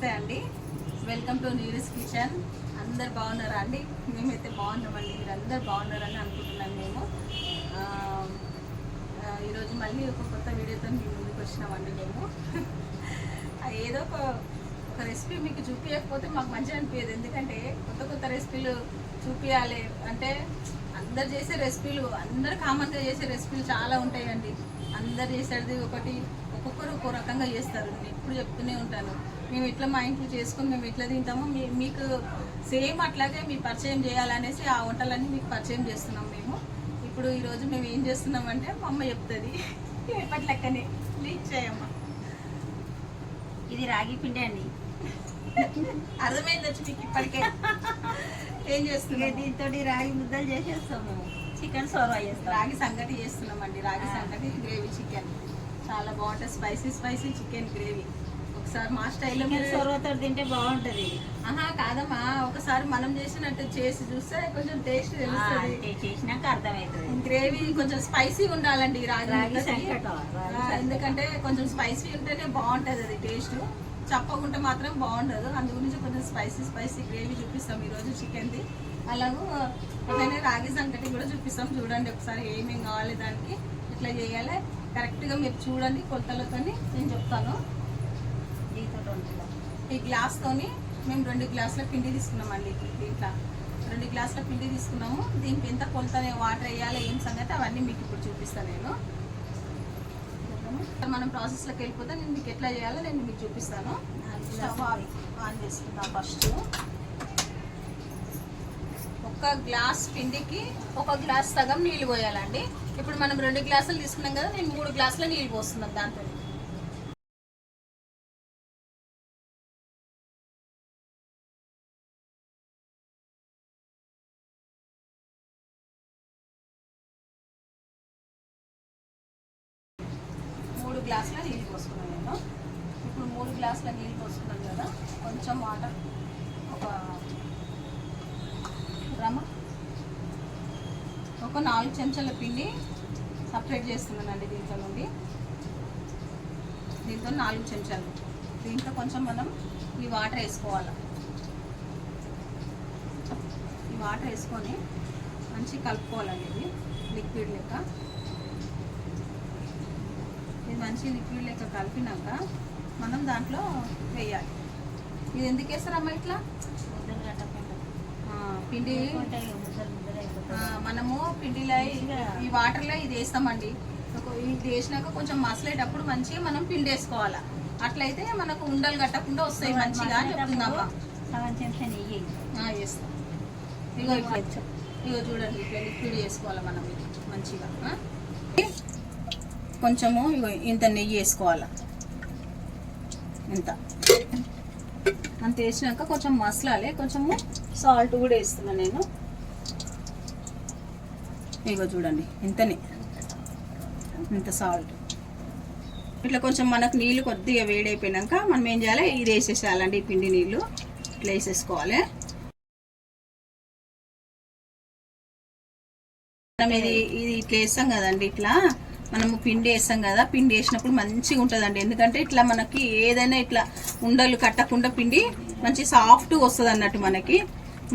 నమస్తే అండి. Welcome to news kitchen అందరు బాగున్నారా అండి? మేమైతే బాగున్నామండి. మీరు అందరు బాగున్నారని అనుకుంటున్నాను మేము. ఈరోజు మళ్ళీ ఒక కొత్త వీడియోతో మీ ముందుకు వచ్చినామండి మేము. ఏదో ఒక ఒక రెసిపీ మీకు చూపించకపోతే మాకు మంచిగా అనిపించదు ఎందుకంటే కొత్త కొత్త రెసిపీలు చూపించాలి అంటే అందరు చేసే రెసిపీలు అందరు కామన్గా చేసే రెసిపీలు చాలా ఉంటాయండి. అందరు చేసేది ఒకటి ఒక్కొక్కరు ఒక్కో రకంగా చేస్తారు. నేను ఎప్పుడు చెప్తూనే ఉంటాను. మేము ఇట్లా మా ఇంట్లో చేసుకొని మేము ఇట్లా తింటాము మీకు సేమ్ అట్లాగే మీ పరిచయం చేయాలనేసి ఆ వంటలన్నీ మీకు పరిచయం చేస్తున్నాం మేము. ఇప్పుడు ఈరోజు మేము ఏం చేస్తున్నామంటే మా అమ్మ చెప్తుంది. ఎప్పటి లెక్కనే ప్లీజ్ చేయమ్మా. ఇది రాగి పిండి అండి. అర్థమైంది వచ్చి మీకు ఇప్పటికే. ఏం చేస్తున్నాం? దీంతో రాగి ముద్దలు చేసేస్తాము చికెన్ సోర్వా చేస్తాం. రాగి సంగటి చేస్తున్నామండి రాగి. సంగటి గ్రేవీ చికెన్. చాలా బాగుంటుంది స్పైసీ స్పైసీ చికెన్ గ్రేవీ. ఒకసారి మా స్టైల్లో చికెన్ మీరు సోర్వాతో తింటే బాగుంటది. ఆహా కాదమ్మా. ఒకసారి మనం చేసినట్టు చేసి చూస్తే కొంచెం టేస్ట్ తెలుస్తుంది. చేసినాక అర్థమవుతుంది గ్రేవీ కొంచెం స్పైసీ ఉండాలండి రాగి. ఎందుకంటే కొంచెం స్పైసీ ఉంటేనే బాగుంటుంది అది టేస్ట్. చప్పకుంటే మాత్రం బాగుండదు. అందు గురించి కొంచెం స్పైసీ స్పైసీ గ్రేవీ చూపిస్తాం ఈరోజు చికెన్ది. అలాగూ అట్లనే రాగి సంకటి కూడా చూపిస్తాం. చూడండి ఒకసారి ఏమేమి కావాలి దానికి. ఇట్లా చేయాలి. కరెక్ట్గా మీరు చూడండి కొలతలతో నేను చెప్తాను. ఈ గ్లాస్తోని మేము రెండు గ్లాసుల పిండి తీసుకున్నామండి దీంట్లో. రెండు గ్లాసుల పిండి తీసుకున్నాము. దీనికి ఎంత కొలతనే వాటర్ వేయాలి ఏం సంగతి అవన్నీ మీకు ఇప్పుడు చూపిస్తాను నేను. మనం ప్రాసెస్లోకి వెళ్ళిపోతే నేను మీకు ఎట్లా చేయాలో నేను మీకు చూపిస్తాను. స్టవ్ ఆన్ ఆన్ చేసుకుందాం ఫస్ట్. ఒక గ్లాస్ పిండికి ఒక గ్లాస్ సగం నీళ్ళు పోయాలండి. ఇప్పుడు మనం రెండు గ్లాసులు తీసుకున్నాం కదా నేను మూడు గ్లాసుల నీళ్ళు పోస్తున్నాను దాంతో మూడు గ్లాసుల నీళ్ళు పోసుకున్నాను నేను ఇప్పుడు మూడు గ్లాసుల నీళ్ళు పోసుకున్నాను కదా కొంచెం వాటర్ ఒక రమ ఒక నాలుగు చెంచాల పిండి సపరేట్ నుండి దీంతో నాలుగు చెంచాలు. దీంట్లో కొంచెం మనం ఈ వాటర్ వేసుకోవాలి? ఈ వాటర్ వేసుకొని మంచిగా కలుపుకోవాలండి ఇది లిక్విడ్ లెక్క. ఇది మంచి లిక్విడ్ లెక్క కలిపినాక మనం దాంట్లో వేయాలి. ఇది ఎందుకు వేస్తారమ్మా ఇట్లా? పిండి. మనము పిండిలో ఈ- వాటర్లో ఇది వేస్తామండి. ఇది వేసినాక కొంచెం మసలేటప్పుడు మంచిగా మనం పిండి వేసుకోవాలి అట్లయితే మనకు ఉండలు కట్టకుండా వస్తాయి మంచిగా చెప్తుందమ్మా. ఇగో ఇప్పుడు ఇగో చూడండి ఇట్లా లిక్విడ్ వేసుకోవాలి మనం మంచిగా? కొంచెము ఇగో ఇంత నెయ్యి వేసుకోవాలి. ఇంత. అంత వేసినాక కొంచెం మసలాలి కొంచెము సాల్ట్ కూడా వేస్తున్నా నేను. ఇగో చూడండి ఇంతనే ఇంత సాల్ట్ ఇట్లా కొంచెం మనకు నీళ్ళు కొద్దిగా వేడైపోయినాక మనం ఏం చేయాలి? ఇది వేసేసేయాలండి ఈ పిండి నీళ్ళు. ఇట్లా వేసేసుకోవాలి. మనం ఇది ఇది ఇట్లా వేస్తాం కదండి ఇట్లా. మనము పిండి వేస్తాం కదా పిండి వేసినప్పుడు మంచిగా ఉంటుందండి. ఎందుకంటే ఇట్లా మనకి ఏదైనా ఇట్లా ఉండలు కట్టకుండా పిండి మంచి సాఫ్ట్గా వస్తుంది అన్నట్టు మనకి.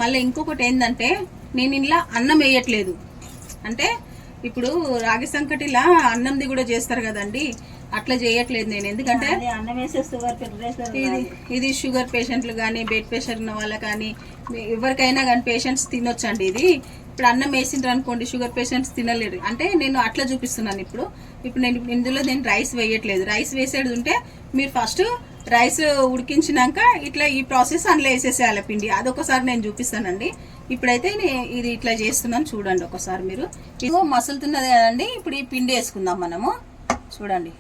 మళ్ళీ ఇంకొకటి ఏంటంటే నేను ఇలా అన్నం వేయట్లేదు. అంటే ఇప్పుడు రాగి సంకటిలా అన్నంది కూడా చేస్తారు కదండి. అట్లా చేయట్లేదు నేను. ఎందుకంటే అన్నం షుగర్ ఇది ఇది షుగర్ పేషెంట్లు కానీ బెడ్ ప్రెషర్ ఉన్న వాళ్ళకి కానీ ఎవరికైనా కానీ పేషెంట్స్ తినొచ్చండి ఇది. ఇప్పుడు అన్నం వేసిండ్రు అనుకోండి షుగర్ పేషెంట్స్ తినలేరు. అంటే నేను అట్లా చూపిస్తున్నాను ఇప్పుడు. ఇప్పుడు నేను ఇందులో నేను రైస్ వేయట్లేదు. రైస్ వేసేది ఉంటే మీరు ఫస్ట్ రైస్ ఉడికించినాక ఇట్లా ఈ ప్రాసెస్ అందులో వేసేసేయాలి పిండి. అదొకసారి నేను చూపిస్తానండి. ఇప్పుడైతే ఇది ఇట్లా చేస్తున్నాను. చూడండి ఒకసారి మీరు. ఇదిగో మసులుతున్నది కదండి. ఇప్పుడు ఈ పిండి వేసుకుందాం మనము. చూడండి.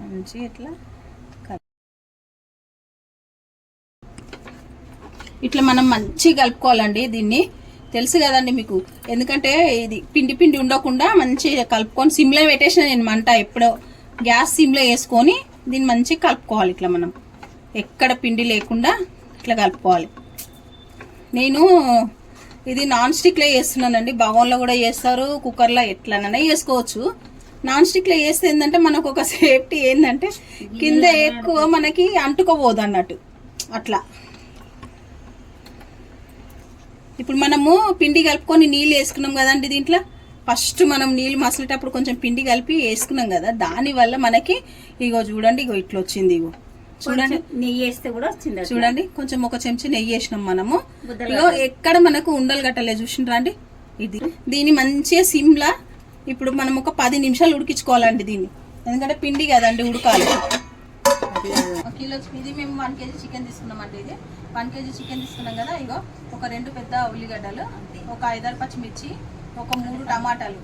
మంచి ఇట్లా ఇట్లా మనం మంచిగా కలుపుకోవాలండి దీన్ని. తెలుసు కదండి మీకు. ఎందుకంటే ఇది పిండి పిండి ఉండకుండా మంచిగా కలుపుకొని సిమ్లో పెట్టేసిన నేను మంట ఎప్పుడో. గ్యాస్ సిమ్లో వేసుకొని దీన్ని మంచిగా కలుపుకోవాలి ఇట్లా మనం. ఎక్కడ పిండి లేకుండా ఇట్లా కలుపుకోవాలి. నేను ఇది నాన్ స్టిక్లో చేస్తున్నానండి భవన్లో కూడా చేస్తారు కుక్కర్లో ఎట్లనైనా చేసుకోవచ్చు నాన్ స్టిక్లో వేస్తే ఏంటంటే మనకు ఒక సేఫ్టీ ఏంటంటే కింద ఎక్కువ మనకి అంటుకోబోదు అన్నట్టు అట్లా. ఇప్పుడు మనము పిండి కలుపుకొని నీళ్ళు వేసుకున్నాం కదండి దీంట్లో? ఫస్ట్ మనం నీళ్ళు మసలేటప్పుడు కొంచెం పిండి కలిపి వేసుకున్నాం కదా దానివల్ల మనకి ఇగో చూడండి ఇగో ఇట్లా వచ్చింది ఇగో. చూడండి. నెయ్యి వేస్తే కూడా వచ్చింది. చూడండి కొంచెం ఒక చెంచా నెయ్యి వేసినాం మనము. ఇగో ఎక్కడ మనకు ఉండలు గట్టలే చూసిండ్రా అండి? ఇది. దీన్ని మంచిగా సిమ్లా ఇప్పుడు మనం ఒక పది నిమిషాలు ఉడికించుకోవాలండి దీన్ని. ఎందుకంటే పిండి కదండి ఉడకాలి. కిలో ఇది మేము వన్ కేజీ చికెన్ తీసుకున్నామండి ఇది. వన్ కేజీ చికెన్ తీసుకున్నాం కదా ఇగో ఒక రెండు పెద్ద ఉల్లిగడ్డలు ఒక ఐదారు పచ్చిమిర్చి ఒక మూడు టమాటాలు.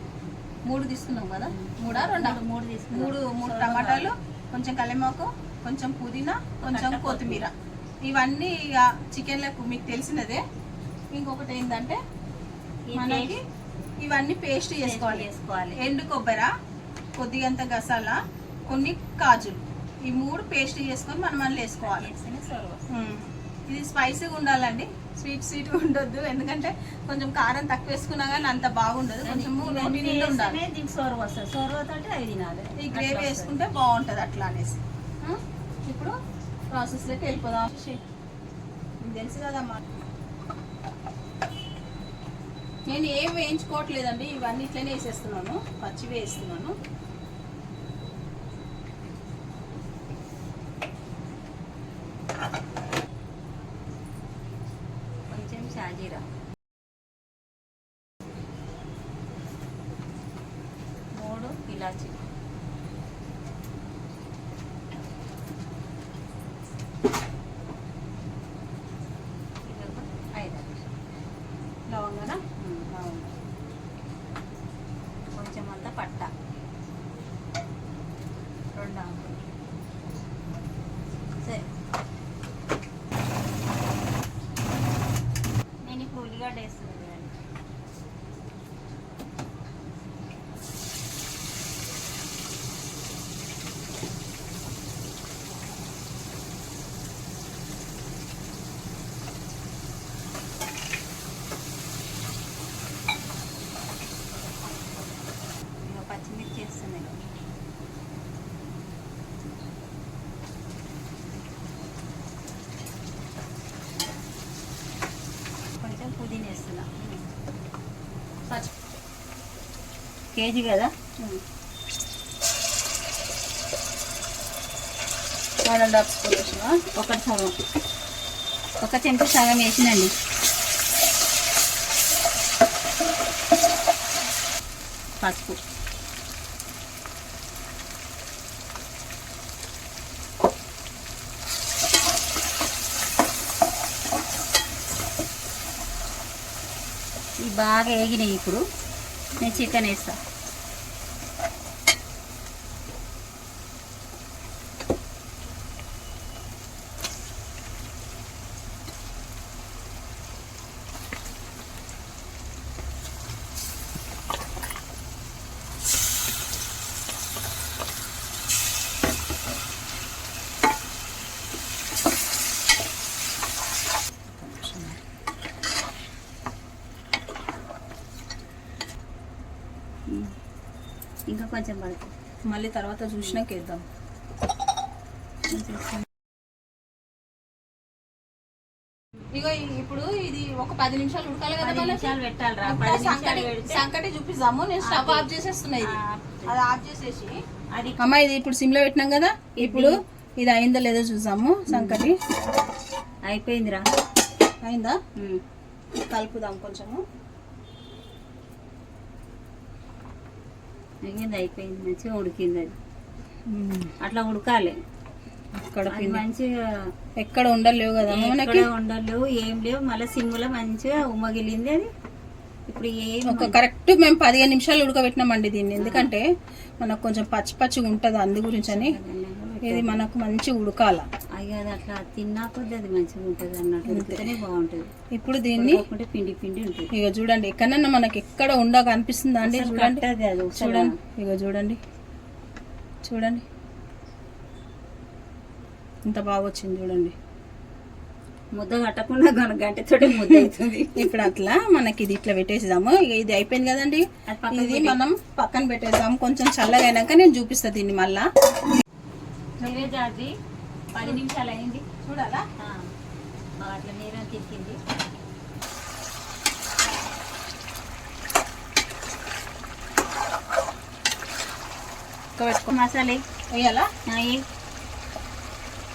మూడు తీసుకున్నాం కదా? మూడా రెండా? మూడు- తీసుకున్నాం. మూడు మూడు టమాటాలు కొంచెం కలిమాకు కొంచెం పుదీనా కొంచెం కొత్తిమీర. ఇవన్నీ ఇక చికెన్లకు మీకు తెలిసినదే. ఇంకొకటి ఏంటంటే మనకి ఇవన్నీ పేస్ట్ చేసుకోవాలి. చేసుకోవాలి. ఎండు కొబ్బరి కొద్దిగంత గసాల కొన్ని కాజులు. ఈ మూడు పేస్ట్ చేసుకొని మనం అందులో వేసుకోవాలి. ఇది స్పైసీగా ఉండాలండి. స్వీట్ స్వీట్ ఉండొద్దు. ఎందుకంటే కొంచెం కారం తక్కువ వేసుకున్నా కానీ అంత బాగుండదు. కొంచెం ఉండాలి సొరవ సొరవ అవి తినాలి. ఈ గ్రేవీ వేసుకుంటే బాగుంటుంది. అట్లా అనేసి? ఇప్పుడు ప్రాసెస్లోకి వెళ్ళిపోదాం. తెలుసు కదమ్మా నేను ఏం వేయించుకోవట్లేదండి. ఇవన్నీ ఇట్లనే వేసేస్తున్నాను. పచ్చివి వేస్తున్నాను కొంచెం షాజీరా మూడు ఇలాచి ఇది ఒక ఐదు లవంగాన ఉమ్, బాగుంది కొంచెం అంతా పట్ట రెండు ఆకులు సరే నేను ఇప్పుడు ఉల్లిగడ్డ వేస్తున్నాను చూడండి ఇక పచ్చిమిర్చి వేస్తున్నాయి కొంచెం పుదీనా వేస్తున్నా పచ్చి కేజీ కదా? వన్ అండ్ హాఫ్ స్పూన్ వేసిన ఒకటి సగం ఒక చెంచా సగం వేసినండి. పసుపు. బాగా వేగినాయి ఇప్పుడు. నేను చికెన్ వేస్తా ఇంకా కొంచెం పడుతుంది మళ్ళీ తర్వాత చూసినాక వేద్దాం. ఇగో ఇప్పుడు ఇది ఒక పది నిమిషాలు ఉడకాలి కదా? నిమిషాలు నిమిషాలు సంకటి చూపిస్తాము నేను స్టవ్ ఆఫ్ చేసేస్తున్నా ఇది. ఆ, అది ఆఫ్ చేసేసి అది. అమ్మ ఇది ఇప్పుడు సిమ్లో పెట్టినాం కదా? ఇప్పుడు ఇది అయిందో లేదో చూసాము సంకటి. అయిపోయిందిరా. అయిందా. కలుపుదాం కొంచెము. అయ్యింది అయిపోయింది మంచిగా ఉడికింది అది. అట్లా ఉడకాలి. అక్కడ మంచిగా ఎక్కడ ఉండలేవు కదా మనకి? ఎక్కడ ఉండలేవు ఏం లేవు. మళ్ళీ సిమ్లో మంచిగా ఉమ్మగిలింది అది. ఇప్పుడు ఏం ఒక కరెక్ట్ మేము పదిహేను నిమిషాలు ఉడకబెట్టినామండి దీన్ని. ఎందుకంటే మనకు కొంచెం పచ్చి పచ్చిగా ఉంటుంది అందు గురించి అని ఇది మనకు మంచి ఉడకాల. అయ్యో అది అట్లా తిన్నా కొద్ది అది మంచిగా ఉంటుంది అన్నట్టు. ఉడికితేనే బాగుంటుంది. ఇప్పుడు దీన్ని పిండి పిండి ఉంటుంది. ఇక చూడండి ఎక్కడన్నా మనకి ఎక్కడ ఉండక అనిపిస్తుందా అండి? చూడండి. చూడండి ఇక చూడండి. చూడండి. ఇంత బాగా వచ్చింది చూడండి. ముద్ద కట్టకుండా గంటతోటి ముద్ద అవుతుంది. ఇప్పుడు అట్లా మనకి ఇది ఇట్లా పెట్టేసాము ఇక ఇది అయిపోయింది కదండి. ఇది మనం పక్కన పెట్టేద్దాము. కొంచెం చల్లగా అయినాక నేను చూపిస్తా దీన్ని మళ్ళా. పది నిమిషాలు అయింది. చూడాలా? బాగా అట్లా నీరు తిరిగింది. మసాలా వేయాలా? వేయి.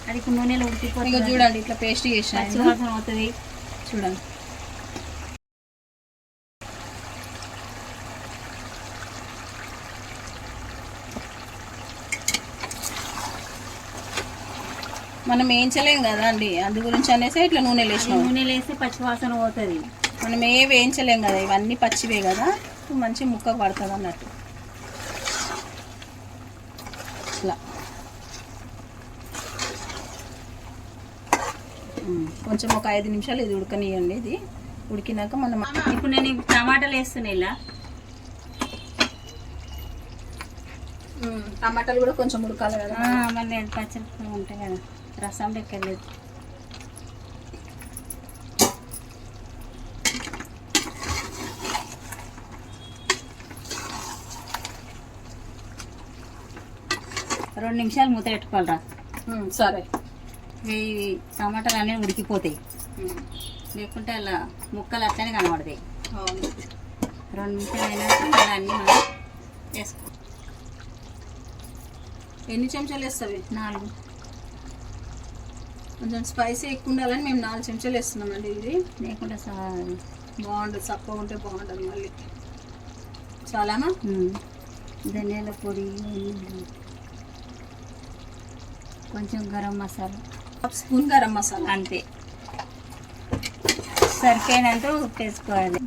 అది నూనెలో ఉడికిపోతుంది. చూడండి ఇట్లా పేస్ట్ చేసిన అవుతుంది. చూడండి. మనం వేయించలేం కదా అండి. అందు గురించి అనేసి ఇట్లా నూనె వేసినాం నూనెలో వేస్తే పచ్చివాసన పోతుంది. మనం ఏ వేయించలేం కదా ఇవన్నీ పచ్చివే కదా మంచి ముక్క పడుతుంది అన్నట్టు. ఇట్లా. కొంచెం ఒక ఐదు నిమిషాలు ఇది ఉడకనియండి ఇది. ఉడికినాక మనం ఇప్పుడు నేను టమాటాలు వేస్తున్నా ఇలా. టమాటాలు కూడా కొంచెం ఉడకాలి కదా. మళ్ళీ పచ్చడి ఉంటాయి కదా. రసం లెక్కలేదు రెండు నిమిషాలు మూత పెట్టుకోవాలరా. సరే. ఈ టమాటాలు అన్నీ ఉడికిపోతాయి. లేకుంటే అలా ముక్కలు అట్లనే కనబడతాయి. రెండు నిమిషాలు అయినాక మళ్ళీ అన్నీ మనం వేసుకో ఎన్ని చెంచాలు వేస్తావి? నాలుగు. కొంచెం స్పైసీ ఎక్కువ ఉండాలని మేము నాలుగు చెంచాలు వేస్తున్నామండి ఇది. లేకుంటే సా బాగుంటుంది చప్పగా ఉంటే బాగుంటుంది మళ్ళీ. చాలామా ఉమ్. ధనియాల పొడి కొంచెం garam masala. Half spoon garam masala. అంతే. సరిపోయినంత ఉప్పు వేసుకోవాలి.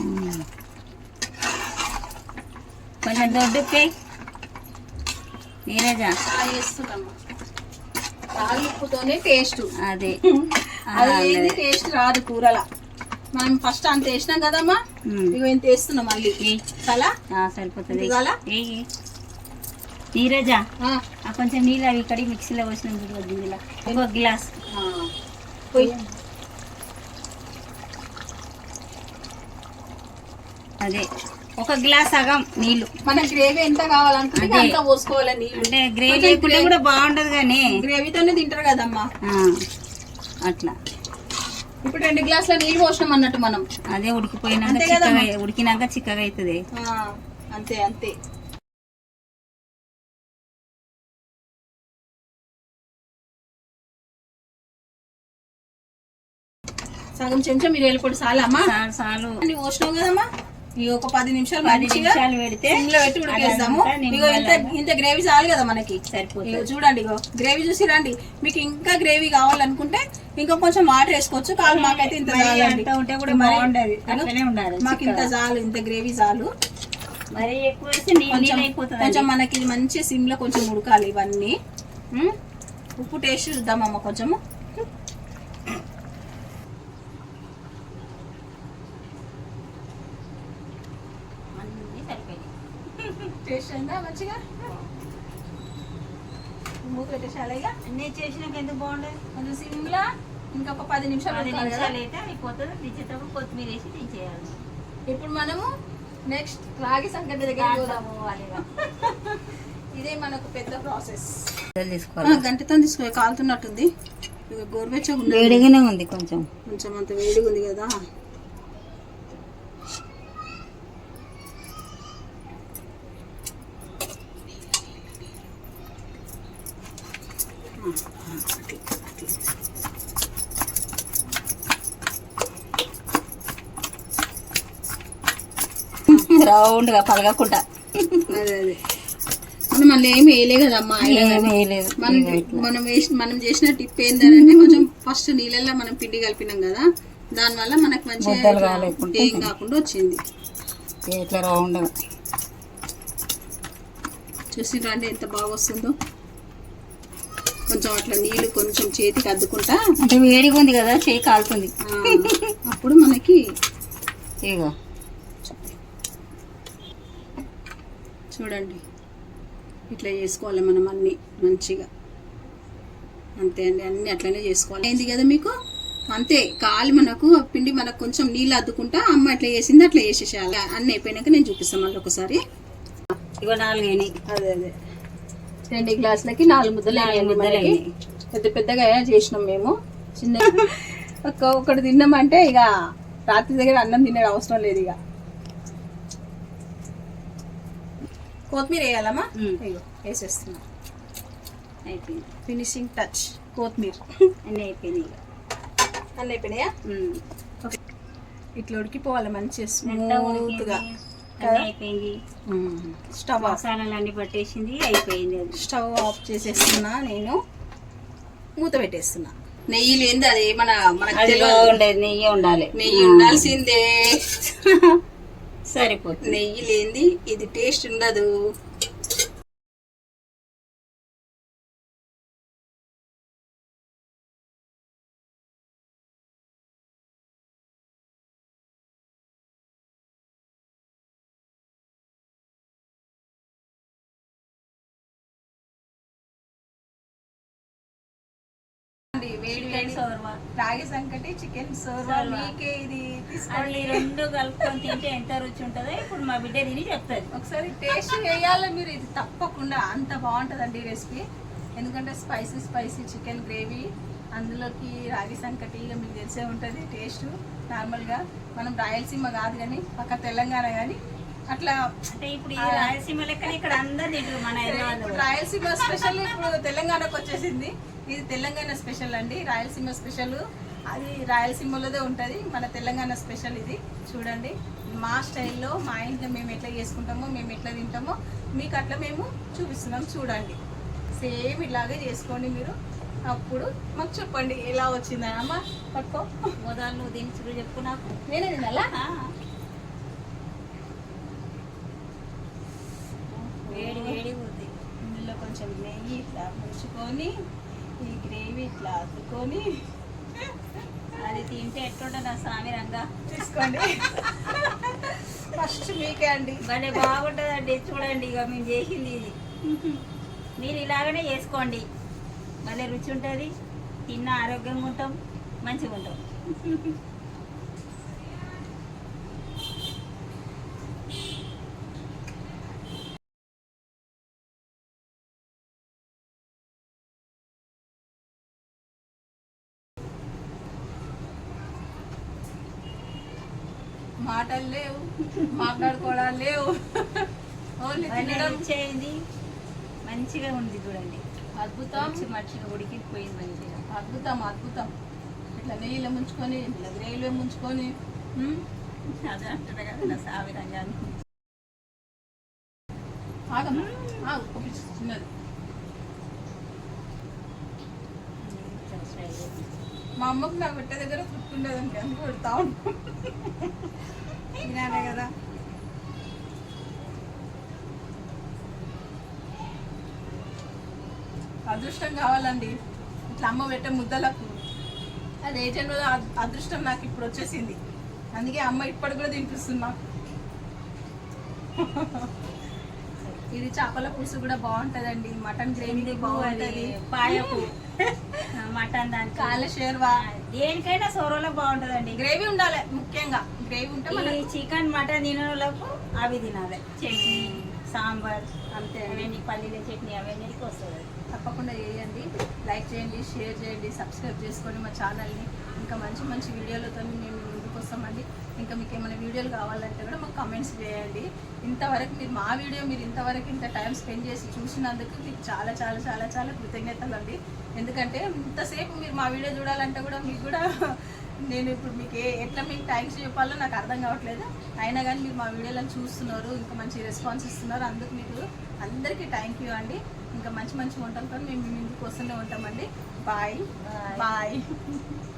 ఉమ్. కొంచెం దొడ్డుకి నీరజా. వేస్తున్నామ్మా ఉప్పుతోనే టేస్ట్ అదే. అది టేస్ట్ రాదు కూరలా. మనం ఫస్ట్ అంత వేసినాం కదమ్మా? ఇంత వేస్తున్నాం మళ్ళీ. చాలా? ఆ, సరిపోతుంది. నీరజా కొంచెం నీళ్ళు అవి ఇక్కడ మిక్సీలో పోసిన గిన్నెలో ఒక గ్లాస్. అదే. ఒక గ్లాస్ సగం నీళ్ళు. మన గ్రేవీ ఎంత కావాలనుకుంటే అదే. అంత పోసుకోవాలి నీళ్ళు. అంటే గ్రేవీ కూడా బాగుంటది కానీ. గ్రేవీతోనే తింటారు కదమ్మా. అట్లా. ఇప్పుడు రెండు గ్లాసుల నీళ్ళు పోసినాం అన్నట్టు మనం. అదే ఉడికిపోయినాక చిక్కగా? ఉడికినాక చిక్కగా అవుతుంది అంతే అంతే. సగం చెంచా మీరు వెళ్ళిపోయి చాలా అమ్మా? చాలు పోసినావు కదమ్మా? ఒక పది నిమిషాలు మంచిగా పెడితే సిమ్లో పెట్టి ఉడికేస్తాము. ఇగో ఇంత ఇంత గ్రేవీ చాలు కదా మనకి. సరిపోతుంది. చూడండి ఇగో గ్రేవీ చూసి రండి. మీకు ఇంకా గ్రేవీ కావాలనుకుంటే ఇంకా కొంచెం వాటర్ వేసుకోవచ్చు. కాదు మాకైతే ఇంత చాలండి. ఉంటే కూడా మరి- బాగుండదు. అట్లనే ఉండాలి మాకు ఇంత చాలు ఇంత గ్రేవీ చాలు. మరి ఎక్కువ కొంచెం మనకి మంచి సిమ్లో కొంచెం ఉడకాలి ఇవన్నీ? ఉప్పు టేస్ట్ చూద్దామమ్మ కొంచెము అన్నీ సరిపోయినాయి టేస్ట్ అయిందా మంచిగా? మూత పెట్టేసాలి ఇక? అన్నీ చేసినాక ఎందుకు బాగుండదు? కొంచెం సిమ్లో ఇంకొక పది నిమిషాలు పది నిమిషాలు అయితే అయిపోతుంది. దించేటప్పుడు కొత్తిమీర వేసి దించేయాలి. ఇప్పుడు మనము నెక్స్ట్ రాగి సంకటి దగ్గర పోవాలి ఇక. ఇదే మనకు పెద్ద ప్రాసెస్ గంటతో తీసుకో కాలుతున్నట్టుంది. ఇక గోరువెచ్చగా ఉన్నది. వేడిగానే ఉంది కొంచెం. కొంచెం అంత వేడిగా ఉంది కదా. రౌండ్గా పలగకుండా మనం మళ్ళీ ఏం వేయలే కదమ్మా. వేయలేదు మనం మనం వేసి మనం చేసిన టిప్ ఏంటంటే కొంచెం ఫస్ట్ నీళ్ళల్లో మనం పిండి కలిపినాం కదా దానివల్ల మనకు మంచిగా. ఏం కాకుండా వచ్చింది. ఇట్లా చూసి రండి ఎంత బాగా వస్తుందో? కొంచెం అట్లా నీళ్ళు కొంచెం చేతికి అద్దుకుంటా. అంటే వేడిగా ఉంది కదా చేయి కాలుతుంది. అప్పుడు మనకి ఇగో. చూడండి. ఇట్లా చేసుకోవాలి మనం అన్ని మంచిగా. అంతే అండి అన్ని అట్లనే చేసుకోవాలి. అయింది కదా మీకు? అంతే కాలి మనకు పిండి మనకు కొంచెం నీళ్ళు అద్దుకుంటా అమ్మ ఎట్లా చేసింది అట్లా చేసేసేయాలి. అన్నీ అయిపోయినాక నేను చూపిస్తాను మళ్ళీ ఒకసారి. ఇగో నాలుగు అయినాయి. అదే అదే. రెండు గ్లాసులకి నాలుగు ముద్దలు. అయినాయి. పెద్ద పెద్దగా చేసినాం మేము. చిన్న ఒక్క ఒకటి తిన్నామంటే ఇక రాత్రి దగ్గర అన్నం తినే అవసరం లేదు ఇక. కొత్తిమీర వేయాలమ్మా? వేసేస్తున్నా. అయిపోయింది. ఫినిషింగ్ టచ్ కొత్తిమీర. అన్నీ అయిపోయినాయి అన్నీ అయిపోయినాయా? ఉమ్. ఇట్లా ఉడికిపోవాలి మెత్తగా స్మూత్గా. అయిపోయింది. Stove off. మసాలాలు అన్ని పట్టేసింది అయిపోయింది స్టవ్ ఆఫ్ చేసేస్తున్నా నేను. మూత పెట్టేస్తున్నా. నెయ్యి లేనిది అది మన మనకు బాగుండేది నెయ్యి ఉండాలి. నెయ్యి ఉండాల్సిందే. సరిపోతుంది. నెయ్యి లేనిది ఇది టేస్ట్ ఉండదు. రాగి సంకటి చికెన్ సోర్వా. మీకే ఇది తీసుకోండి. రెండు కలుపుకొని తింటే ఎంత రుచి ఉంటుందో ఇప్పుడు మా బిడ్డ తిని చెప్తుంది. ఒకసారి టేస్ట్ చేయాలి మీరు ఇది తప్పకుండా అంత బాగుంటుందండి రెసిపీ. ఎందుకంటే స్పైసీ స్పైసీ చికెన్ గ్రేవీ అందులోకి రాగి సంకటి ఇక మీకు తెలిసే ఉంటుంది టేస్ట్ నార్మల్గా. మనం రాయలసీమ కాదు కానీ పక్క తెలంగాణ కానీ అట్లా అంటే ఇప్పుడు ఈ రాయలసీమ లెక్కన ఇక్కడ అందరు మన ఇప్పుడు రాయలసీమ స్పెషల్ ఇప్పుడు తెలంగాణకు వచ్చేసింది. ఇది తెలంగాణ స్పెషల్ అండి రాయలసీమ స్పెషల్. అది రాయలసీమలోదే ఉంటుంది మన తెలంగాణ స్పెషల్ ఇది. చూడండి మా స్టైల్లో మా ఇంట్లో మేము ఎట్లా చేసుకుంటామో మేము ఎట్లా తింటామో మీకు అట్లా మేము చూపిస్తున్నాం చూడండి. సేమ్ ఇలాగే చేసుకోండి మీరు. అప్పుడు మాకు చెప్పండి ఎలా వచ్చిందని అమ్మ పట్టుకో. మొదలు నువ్వు తిని చూడు చెప్పు నాకు. నేనే తినాలా. వేడి వేడి ఉంది. ఇందులో కొంచెం నెయ్యి ఇట్లా ముంచుకొని ఈ గ్రేవీ ఇట్లా అద్దుకొని అది తింటే ఎట్లుంటుంది నా స్వామి రంగా? తీసుకోండి ఫస్ట్ మీకే అండి. భలే బాగుంటుందండి చూడండి ఇక మేము చేసింది ఇది. మీరు ఇలాగనే చేసుకోండి. భలే రుచి ఉంటుంది తిన్న ఆరోగ్యంగా ఉంటాం మంచిగా ఉంటాం. మాటలు లేవు మాట్లాడుకోవడాలు లేవు. ఓన్లీ తినడం. అయింది మంచిగా ఉంది చూడండి. అద్భుతం. మంచి మంచిగా ఉడికిపోయింది మంచిగా. అద్భుతం అద్భుతం. ఇట్లా నెయ్యిలో ముంచుకొని ఇట్లా గ్రేవీలో ముంచుకొని అదే అంటారు కదా నా ఆగమ్మా చిన్నది. మా అమ్మకు నా పెట్టే దగ్గర తృప్తి ఉండదండి అందుకు పెడతా ఉంటాం తినాలే కదా అదృష్టం కావాలండి. ఇట్లా అమ్మ పెట్టే ముద్దలకు. అది ఏ జన్మలో అద్- అదృష్టం నాకు ఇప్పుడు వచ్చేసింది. అందుకే అమ్మ ఇప్పటి కూడా తినిపిస్తున్నా ఇది చేపల పులుసు కూడా బాగుంటదండి. మటన్ గ్రేవీ బాగుంటది. పాయకు? మటన్ దానికి. కాల షేర్వా. దేనికైనా సొరలో బాగుంటుందండి. గ్రేవీ ఉండాలి ముఖ్యంగా. గ్రేవీ ఉంటే చికెన్ మటన్ తినే వాళ్ళకు అవి తినాలి. చట్నీ సాంబార్. అంతే. అవన్నీ పల్లీల చట్నీ అవన్నీ వస్తుంది. తప్పకుండా చేయండి. లైక్ చేయండి షేర్ చేయండి సబ్స్క్రైబ్ చేసుకోండి మా ఛానల్ని. ఇంకా మంచి మంచి వీడియోలతో మేము ముందుకు వస్తామండి. ఇంకా మీకు ఏమైనా వీడియోలు కావాలంటే కూడా మాకు కమెంట్స్ చేయండి. ఇంతవరకు మీరు మా వీడియో మీరు ఇంతవరకు ఇంత టైం స్పెండ్ చేసి చూసినందుకు మీకు చాలా చాలా చాలా చాలా కృతజ్ఞతలు అండి. ఎందుకంటే ఇంతసేపు మీరు మా వీడియో చూడాలంటే కూడా మీకు కూడా నేను ఇప్పుడు మీకు ఏ ఎట్లా మీకు థ్యాంక్స్ చెప్పాలో నాకు అర్థం కావట్లేదు. అయినా కానీ మీరు మా వీడియోలను చూస్తున్నారు ఇంకా మంచి రెస్పాన్స్ ఇస్తున్నారు అందుకు మీకు అందరికీ థ్యాంక్ యూ అండి. ఇంకా మంచి మంచి వంటలతో మేము మీ ముందుకు వస్తూనే ఉంటామండి. బాయ్. బాయ్